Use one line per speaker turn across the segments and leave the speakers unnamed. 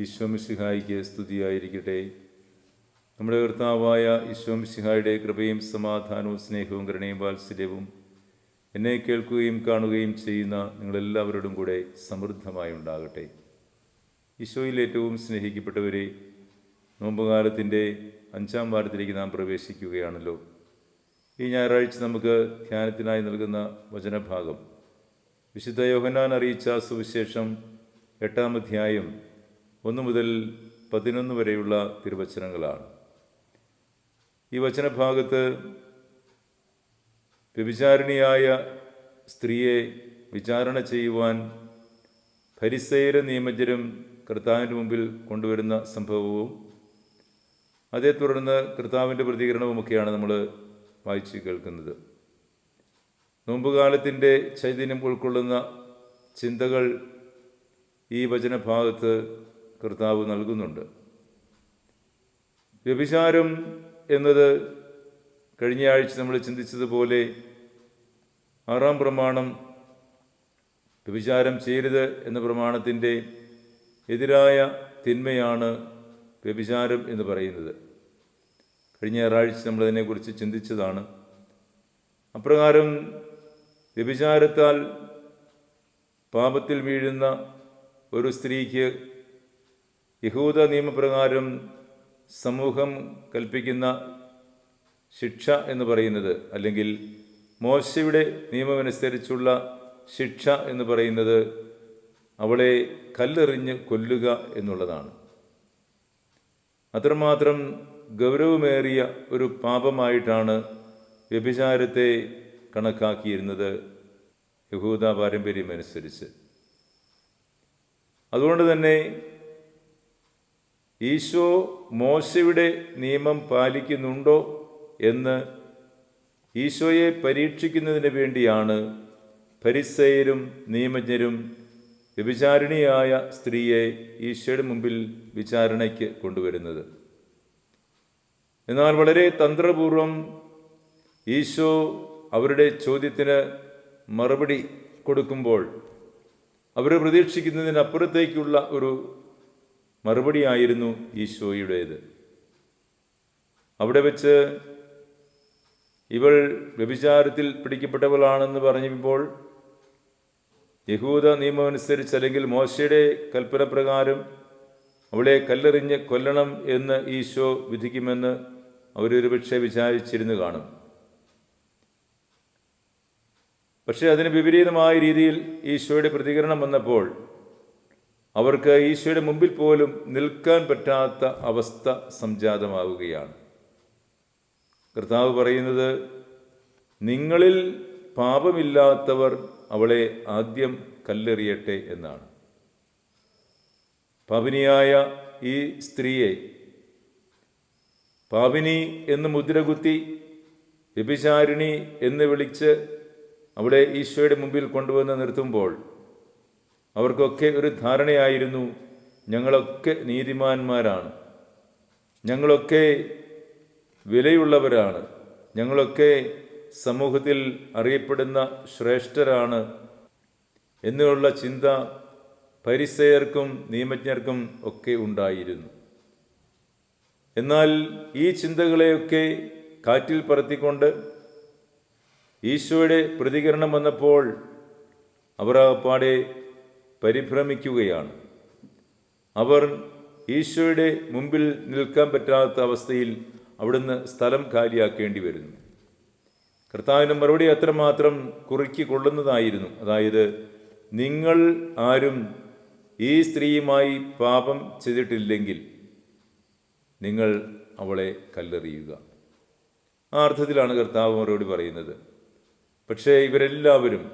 ഈശ്വമിസിഹായിക്ക് സ്തുതിയായിരിക്കട്ടെ. നമ്മുടെ കർത്താവായ ഈശ്വമിസിഹായുടെ കൃപയും സമാധാനവും സ്നേഹവും കരുണയും വാത്സല്യവും എന്നെ കേൾക്കുകയും കാണുകയും ചെയ്യുന്ന നിങ്ങളെല്ലാവരോടും കൂടെ സമൃദ്ധമായി ഉണ്ടാകട്ടെ. ഈശോയിൽ ഏറ്റവും സ്നേഹിക്കപ്പെട്ടവരെ നോമ്പുകാലത്തിന്റെ അഞ്ചാം വാരത്തിലേക്ക് നാം പ്രവേശിക്കുകയാണല്ലോ. ഈ ഞായറാഴ്ച നമുക്ക് ധ്യാനത്തിനായി നൽകുന്ന വചനഭാഗം. വിശുദ്ധ യോഹനാൻ അറിയിച്ച സുവിശേഷം എട്ടാം അധ്യായം ഒന്ന് മുതൽ പതിനൊന്ന് വരെയുള്ള തിരുവചനങ്ങളാണ്. ഈ വചനഭാഗത്ത് വ്യഭിചാരിണിയായ സ്ത്രീയെ വിചാരണ ചെയ്യുവാൻ ഹരിസൈര നിയമജരും കർത്താവിന്റെ മുമ്പിൽ കൊണ്ടുവരുന്ന സംഭവവും അതേ തുടർന്ന് കർത്താവിന്റെ പ്രതികരണവുമൊക്കെയാണ് നമ്മൾ വായിച്ച് കേൾക്കുന്നത്. നോമ്പുകാലത്തിന്റെ ചൈതന്യം ഉൾക്കൊള്ളുന്ന ചിന്തകൾ ഈ വചനഭാഗത്ത് കർത്താവ് നൽകുന്നുണ്ട്. വ്യഭിചാരം എന്നത് കഴിഞ്ഞ ആഴ്ച നമ്മൾ ചിന്തിച്ചതുപോലെ ആറാം പ്രമാണം വ്യഭിചാരം ചെയ്യരുത് എന്ന പ്രമാണത്തിന്റെ എതിരായ തിന്മയാണ് വ്യഭിചാരം എന്ന് പറയുന്നത്. കഴിഞ്ഞ ഞായറാഴ്ച നമ്മളതിനെക്കുറിച്ച് ചിന്തിച്ചതാണ്. അപ്രകാരം വ്യഭിചാരത്താൽ പാപത്തിൽ വീഴുന്ന ഒരു സ്ത്രീക്ക് യഹൂദ നിയമപ്രകാരം സമൂഹം കൽപ്പിക്കുന്ന ശിക്ഷ എന്ന് പറയുന്നത് അല്ലെങ്കിൽ മോശയുടെ നിയമമനുസരിച്ചുള്ള ശിക്ഷ എന്ന് പറയുന്നത് അവളെ കല്ലെറിഞ്ഞ് കൊല്ലുക എന്നുള്ളതാണ്. അത്രമാത്രം ഗൗരവമേറിയ ഒരു പാപമായിട്ടാണ് വ്യഭിചാരത്തെ കണക്കാക്കിയിരുന്നത് യഹൂദ പാരമ്പര്യമനുസരിച്ച്. അതുകൊണ്ട് തന്നെ ഈശോ മോശയുടെ നിയമം പാലിക്കുന്നുണ്ടോ എന്ന് ഈശോയെ പരീക്ഷിക്കുന്നതിന് വേണ്ടിയാണ് പരിസയരും നിയമജ്ഞരും വ്യഭിചാരിണിയായ സ്ത്രീയെ ഈശോയുടെ മുമ്പിൽ വിചാരണയ്ക്ക് കൊണ്ടുവരുന്നത്. എന്നാൽ വളരെ തന്ത്രപൂർവം ഈശോ അവരുടെ ചോദ്യത്തിന് മറുപടി കൊടുക്കുമ്പോൾ അവർ പ്രതീക്ഷിക്കുന്നതിനപ്പുറത്തേക്കുള്ള ഒരു മറുപടിയായിരുന്നു ഈശോയുടേത്. അവിടെ വെച്ച് ഇവൾ വ്യഭിചാരത്തിൽ പിടിക്കപ്പെട്ടവളാണെന്ന് പറഞ്ഞപ്പോൾ യഹൂദ നിയമമനുസരിച്ച് അല്ലെങ്കിൽ മോശയുടെ കൽപ്പന പ്രകാരം അവളെ കല്ലെറിഞ്ഞ് കൊല്ലണം എന്ന് ഈശോ വിധിക്കുമെന്ന് അവരൊരു പക്ഷേ വിചാരിച്ചിരുന്നു കാണും. പക്ഷേ അതിന് വിപരീതമായ രീതിയിൽ ഈശോയുടെ പ്രതികരണം വന്നപ്പോൾ അവർക്ക് ഈശോയുടെ മുമ്പിൽ പോലും നിൽക്കാൻ പറ്റാത്ത അവസ്ഥ സംജാതമാവുകയാണ്. കർത്താവ് പറയുന്നത് നിങ്ങളിൽ പാപമില്ലാത്തവർ അവളെ ആദ്യം കല്ലെറിയട്ടെ എന്നാണ്. പാപിനിയായ ഈ സ്ത്രീയെ പാപിനി എന്ന് മുദ്രകുത്തി വ്യഭിചാരിണി എന്ന് വിളിച്ച് അവിടെ ഈശോയുടെ മുമ്പിൽ കൊണ്ടുവന്ന് നിർത്തുമ്പോൾ അവർക്കൊക്കെ ഒരു ധാരണയായിരുന്നു ഞങ്ങളൊക്കെ നീതിമാന്മാരാണ്. ഞങ്ങളൊക്കെ വിലയുള്ളവരാണ്. ഞങ്ങളൊക്കെ സമൂഹത്തിൽ അറിയപ്പെടുന്ന ശ്രേഷ്ഠരാണ് എന്നുള്ള ചിന്ത പരിസയർക്കും നിയമജ്ഞർക്കും ഒക്കെ ഉണ്ടായിരുന്നു. എന്നാൽ ഈ ചിന്തകളെയൊക്കെ കാറ്റിൽ പറത്തിക്കൊണ്ട് ഈശോയുടെ പ്രതികരണം വന്നപ്പോൾ അവർ പാടെ പരിഭ്രമിക്കുകയാണ്. അവർ ഈശോയുടെ മുമ്പിൽ നിൽക്കാൻ പറ്റാത്ത അവസ്ഥയിൽ അവിടുന്ന് സ്ഥലം കാലിയാക്കേണ്ടി വരുന്നു. കർത്താവിന് മറുപടി അത്രമാത്രം കുറുക്കി കൊള്ളുന്നതായിരുന്നു. അതായത് നിങ്ങൾ ആരും ഈ സ്ത്രീയുമായി പാപം ചെയ്തിട്ടില്ലെങ്കിൽ നിങ്ങൾ അവളെ കല്ലെറിയുക. ആ അർത്ഥത്തിലാണ് കർത്താവ് മറുപടി പറയുന്നത്. പക്ഷേ ഇവരെല്ലാവരും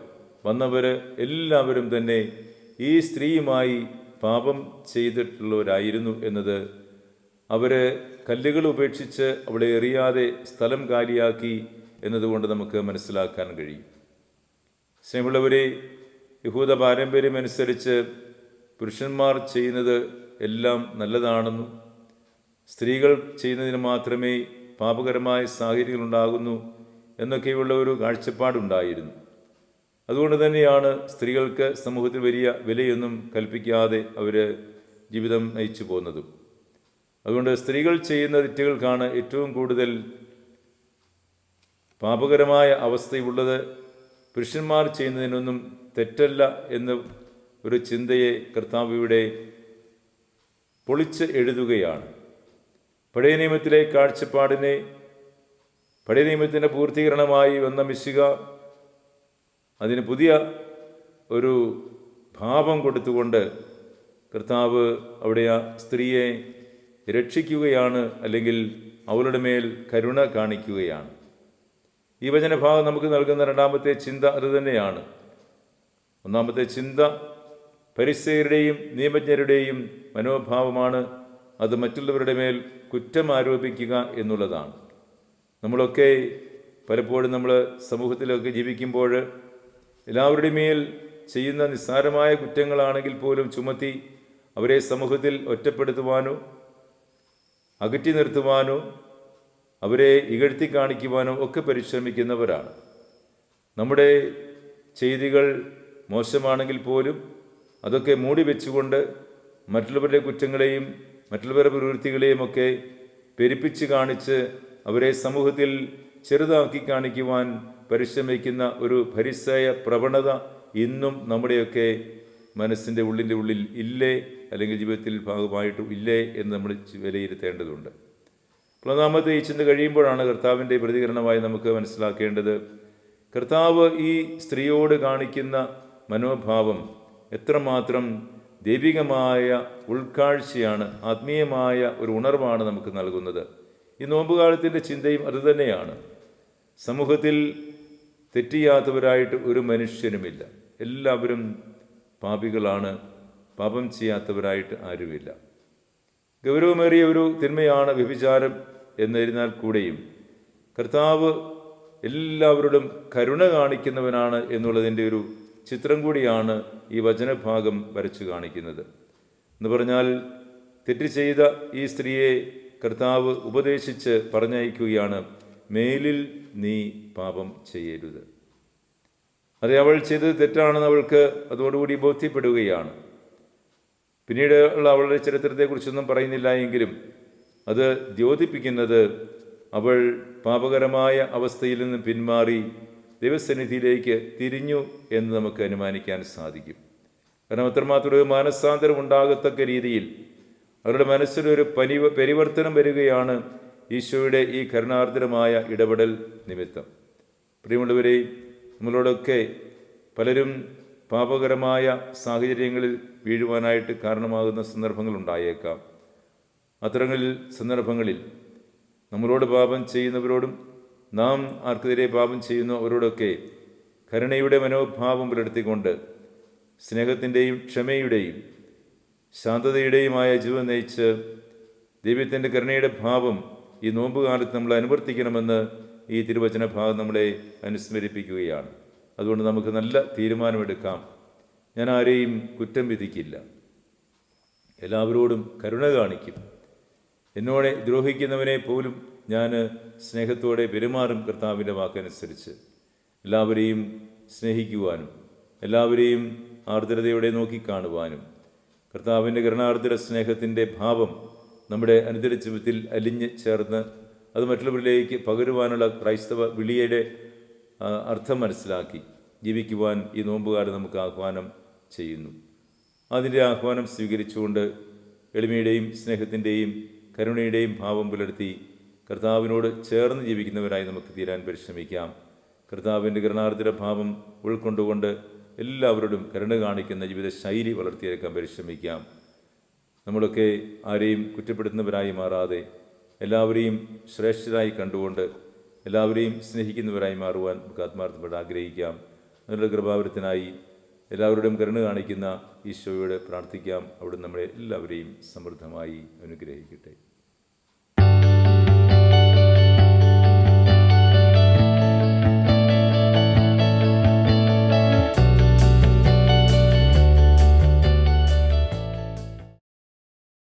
വന്നവർ എല്ലാവരും തന്നെ ഈ സ്ത്രീയുമായി പാപം ചെയ്തിട്ടുള്ളവരായിരുന്നു എന്നത് അവർ കല്ലുകൾ ഉപേക്ഷിച്ച് അവളെ എറിയാതെ സ്ഥലം കാലിയാക്കി എന്നതുകൊണ്ട് നമുക്ക് മനസ്സിലാക്കാൻ കഴിയും. സ്നേഹമുള്ളവരെ യഹൂദ പാരമ്പര്യമനുസരിച്ച് പുരുഷന്മാർ ചെയ്യുന്നത് എല്ലാം നല്ലതാണെന്നും സ്ത്രീകൾ ചെയ്യുന്നതിന് മാത്രമേ പാപകരമായ സാഹചര്യങ്ങളുണ്ടാകുന്നു എന്നൊക്കെയുള്ള ഒരു കാഴ്ചപ്പാടുണ്ടായിരുന്നു. അതുകൊണ്ട് തന്നെയാണ് സ്ത്രീകൾക്ക് സമൂഹത്തിൽ വലിയ വിലയൊന്നും കൽപ്പിക്കാതെ അവർ ജീവിതം നയിച്ചു പോകുന്നതും. അതുകൊണ്ട് സ്ത്രീകൾ ചെയ്യുന്ന തെറ്റുകൾക്കാണ് ഏറ്റവും കൂടുതൽ പാപകരമായ അവസ്ഥയുള്ളത്. പുരുഷന്മാർ ചെയ്യുന്നതിനൊന്നും തെറ്റല്ല എന്ന് ഒരു ചിന്തയെ കർത്താവ് ഇവിടെ പൊളിച്ച് എഴുതുകയാണ്. പഴയ നിയമത്തിലെ കാഴ്ചപ്പാടിനെ പഴയ നിയമത്തിന്റെ പൂർത്തീകരണമായി വന്ന മിശിക അതിന് പുതിയ ഒരു ഭാവം കൊടുത്തുകൊണ്ട് കർത്താവ് അവിടെ ആ സ്ത്രീയെ രക്ഷിക്കുകയാണ് അല്ലെങ്കിൽ അവളുടെ മേൽ കരുണ കാണിക്കുകയാണ്. ഈ വചനഭാഗം നമുക്ക് നൽകുന്ന രണ്ടാമത്തെ ചിന്ത അത് തന്നെയാണ്. ഒന്നാമത്തെ ചിന്ത പരിസയരുടെയും നിയമജ്ഞരുടെയും മനോഭാവമാണ് അത് മറ്റുള്ളവരുടെ മേൽ കുറ്റം ആരോപിക്കുക എന്നുള്ളതാണ്. നമ്മളൊക്കെ പലപ്പോഴും നമ്മൾ സമൂഹത്തിലൊക്കെ ജീവിക്കുമ്പോൾ എല്ലാവരുടെയും മേൽ ചെയ്യുന്ന നിസ്സാരമായ കുറ്റങ്ങളാണെങ്കിൽ പോലും ചുമത്തി അവരെ സമൂഹത്തിൽ ഒറ്റപ്പെടുത്തുവാനോ അകറ്റി നിർത്തുവാനോ അവരെ ഇകഴ്ത്തി കാണിക്കുവാനോ ഒക്കെ പരിശ്രമിക്കുന്നവരാണ്. നമ്മുടെ ചെയ്തികൾ മോശമാണെങ്കിൽ പോലും അതൊക്കെ മൂടി വെച്ചുകൊണ്ട് മറ്റുള്ളവരുടെ കുറ്റങ്ങളെയും മറ്റുള്ളവരുടെ പ്രവൃത്തികളെയും ഒക്കെ പെരുപ്പിച്ച് കാണിച്ച് അവരെ സമൂഹത്തിൽ ചെറുതാക്കി കാണിക്കുവാൻ പരിശ്രമിക്കുന്ന ഒരു പരിസയ പ്രവണത ഇന്നും നമ്മുടെയൊക്കെ മനസ്സിന്റെ ഉള്ളിന്റെ ഉള്ളിൽ ഇല്ലേ? അല്ലെങ്കിൽ ജീവിതത്തിൽ ഭാഗമായിട്ടും ഇല്ലേ? എന്ന് നമ്മൾ വിലയിരുത്തേണ്ടതുണ്ട്. ഒന്നാമത്തെ ഈ ചിന്ത കഴിയുമ്പോഴാണ് കർത്താവിന്റെ പ്രതികരണമായി നമുക്ക് മനസ്സിലാക്കേണ്ടത്. കർത്താവ് ഈ സ്ത്രീയോട് കാണിക്കുന്ന മനോഭാവം എത്രമാത്രം ദൈവികമായ ഉൾക്കാഴ്ചയാണ് ആത്മീയമായ ഒരു ഉണർവാണ് നമുക്ക് നൽകുന്നത്. ഈ നോമ്പുകാലത്തിന്റെ ചിന്തയും അതുതന്നെയാണ് സമൂഹത്തിൽ തെറ്റിയാത്തവരായിട്ട് ഒരു മനുഷ്യനുമില്ല. എല്ലാവരും പാപികളാണ്. പാപം ചെയ്യാത്തവരായിട്ട് ആരുമില്ല. ഗൗരവമേറിയ ഒരു തിന്മയാണ് വ്യഭിചാരം എന്നിരുന്നാൽ കൂടെയും. കർത്താവ് എല്ലാവരോടും കരുണ കാണിക്കുന്നവനാണ് എന്നുള്ളതിന്റെ ഒരു ചിത്രം കൂടിയാണ് ഈ വചനഭാഗം വരച്ചു കാണിക്കുന്നത്. എന്ന് പറഞ്ഞാൽ തെറ്റ് ചെയ്ത ഈ സ്ത്രീയെ കർത്താവ് ഉപദേശിച്ച് പറഞ്ഞയക്കുകയാണ് മേലിൽ നീ പാപം ചെയ്യരുത്. അത് അവൾ ചെയ്തത് തെറ്റാണെന്ന് അവൾക്ക് അതോടുകൂടി ബോധ്യപ്പെടുകയാണ്. പിന്നീട് ഉള്ള അവളുടെ ചരിത്രത്തെക്കുറിച്ചൊന്നും പറയുന്നില്ല എങ്കിലും അത് ദ്യോതിപ്പിക്കുന്നത് അവൾ പാപകരമായ അവസ്ഥയിൽ നിന്ന് പിന്മാറി ദൈവസന്നിധിയിലേക്ക് തിരിഞ്ഞു എന്ന് നമുക്ക് അനുമാനിക്കാൻ സാധിക്കും. കാരണം അത്രമാത്രം ഒരു മാനസാന്തരം ഉണ്ടാകത്തക്ക രീതിയിൽ അവരുടെ മനസ്സിലൊരു പരിവർത്തനം വരികയാണ് ഈശോയുടെ ഈ കരുണാർദ്രമായ ഇടപെടൽ നിമിത്തം. പ്രിയമുള്ളവരെ നമ്മളോടൊക്കെ പലരും പാപകരമായ സാഹചര്യങ്ങളിൽ വീഴുവാനായിട്ട് കാരണമാകുന്ന സന്ദർഭങ്ങൾ ഉണ്ടായേക്കാം അത്തരങ്ങളിൽ സന്ദർഭങ്ങളിൽ നമ്മളോട് പാപം ചെയ്യുന്നവരോടും നാം ആർക്കെതിരെ പാപം ചെയ്യുന്നവരോടൊക്കെ കരുണയുടെ മനോഭാവം പുലർത്തിക്കൊണ്ട് സ്നേഹത്തിന്റെയും ക്ഷമയുടെയും ശാന്തതയുടെയുമായ ജീവൻ നയിച്ച് ദൈവത്തിന്റെ കരുണയുടെ ഭാവം ഈ നോമ്പ് കാലത്ത് നമ്മൾ അനുവർത്തിക്കണമെന്ന് ഈ തിരുവചന ഭാഗം നമ്മളെ അനുസ്മരിപ്പിക്കുകയാണ്. അതുകൊണ്ട് നമുക്ക് നല്ല തീരുമാനമെടുക്കാം. ഞാൻ ആരെയും കുറ്റം വിധിക്കില്ല. എല്ലാവരോടും കരുണ കാണിക്കും. എന്നോടെ ദ്രോഹിക്കുന്നവനെ പോലും ഞാൻ സ്നേഹത്തോടെ പെരുമാറും കർത്താവിന്റെ വാക്കനുസരിച്ച്. എല്ലാവരെയും സ്നേഹിക്കുവാനും എല്ലാവരെയും ആർദ്രതയോടെ നോക്കിക്കാണുവാനും കർത്താവിന്റെ കരുണാർദ്ര സ്നേഹത്തിന്റെ ഭാവം നമ്മുടെ അനുദിന ജീവിതത്തിൽ അലിഞ്ഞ് ചേർന്ന് അത് മറ്റുള്ളവരിലേക്ക് പകരുവാനുള്ള ക്രൈസ്തവ വിളിയുടെ അർത്ഥം മനസ്സിലാക്കി ജീവിക്കുവാൻ ഈ നോമ്പുകാലം നമുക്ക് ആഹ്വാനം ചെയ്യുന്നു. അതിന്റെ ആഹ്വാനം സ്വീകരിച്ചുകൊണ്ട് എളിമയുടെയും സ്നേഹത്തിന്റെയും കരുണയുടെയും ഭാവം പുലർത്തി കർത്താവിനോട് ചേർന്ന് ജീവിക്കുന്നവരായി നമുക്ക് തീരാൻ പരിശ്രമിക്കാം. കർത്താവിന്റെ കരുണാർദ്ര ഭാവം ഉൾക്കൊണ്ടുകൊണ്ട് എല്ലാവരോടും കരുണ കാണിക്കുന്ന ജീവിത ശൈലി വളർത്തിയെടുക്കാൻ പരിശ്രമിക്കാം. നമ്മളൊക്കെ ആരെയും കുറ്റപ്പെടുത്തുന്നവരായി മാറാതെ എല്ലാവരെയും ശ്രേഷ്ഠരായി കണ്ടുകൊണ്ട് എല്ലാവരെയും സ്നേഹിക്കുന്നവരായി മാറുവാൻ നമുക്ക് ആത്മാർത്ഥപ്പെട്ട് ആഗ്രഹിക്കാം. അതിനുള്ള കൃപാവരത്തിനായി എല്ലാവരുടെയും കരുണ കാണിക്കുന്ന ഈശോയോട് പ്രാർത്ഥിക്കാം. അവിടെ നമ്മളെ എല്ലാവരെയും സമൃദ്ധമായി അനുഗ്രഹിക്കട്ടെ.